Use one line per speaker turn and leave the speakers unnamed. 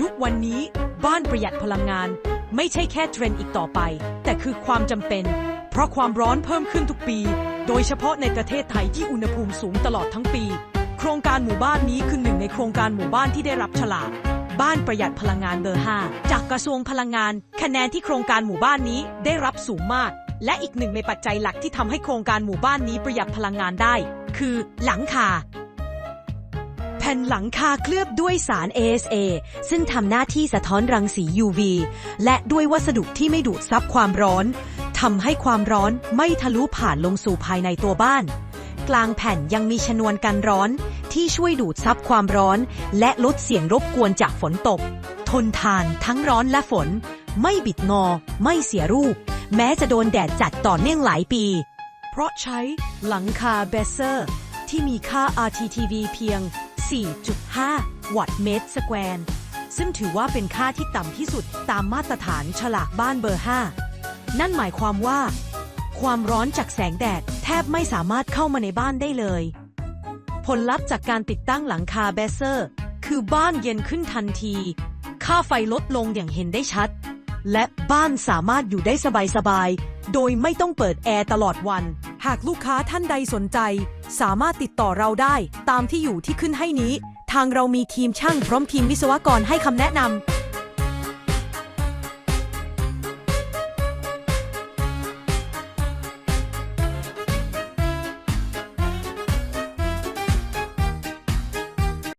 ทุกวันนี้ บ้านประหยัดพลังงาน ไม่ใช่แค่เทรนด์อีกต่อไป แต่คือความจำเป็น เพราะความร้อนเพิ่มขึ้นทุกปี โดยเฉพาะในประเทศไทยที่อุณหภูมิสูงตลอดทั้งปี โครงการหมู่บ้านนี้คือหนึ่งในโครงการหมู่บ้านที่ได้รับฉลากบ้านประหยัดพลังงานเบอร์ 5 จากกระทรวงพลังงาน คะแนนที่โครงการหมู่บ้านนี้ได้รับสูงมาก และอีกหนึ่งในปัจจัยหลักที่ทำให้โครงการหมู่บ้านนี้ประหยัดพลังงานได้ คือหลังคา แผ่นหลังคาเคลือบด้วยสาร ASA ซึ่งทำหน้าที่สะท้อนรังสี UV และด้วยวัสดุที่ไม่ดูดซับความร้อนทำให้ความร้อนไม่ทะลุผ่านลงสู่ภายในตัวบ้าน กลางแผ่นยังมีชนวนกันร้อนที่ช่วยดูดซับความร้อน และลดเสียงรบกวนจากฝนตก ทนทานทั้งร้อนและฝน ไม่บิดงอ ไม่เสียรูป แม้จะโดนแดดจัดต่อเนื่องหลายปี เพราะใช้หลังคาเบเซอร์ ที่มีค่า RTTV เพียง 4.5 วัตต์เมตรสแควร์ซึ่งถือว่าเป็นค่าที่ต่ำที่สุดตามมาตรฐานฉลากบ้านเบอร์ 5 นั่นหมายความว่า ความร้อนจากแสงแดดแทบไม่สามารถเข้ามาในบ้านได้เลย ผลลัพธ์จากการติดตั้งหลังคาเบเซอร์ คือบ้านเย็นขึ้นทันที ค่าไฟลดลงอย่างเห็นได้ชัด และบ้านสามารถอยู่ได้สบายๆ โดยไม่ต้องเปิดแอร์ตลอดวัน หากลูกค้าท่านใดสนใจ สามารถติดต่อเราได้ตามที่อยู่ที่ขึ้นให้นี้ ทางเรามีทีมช่างพร้อมทีมวิศวกรให้คำแนะนำ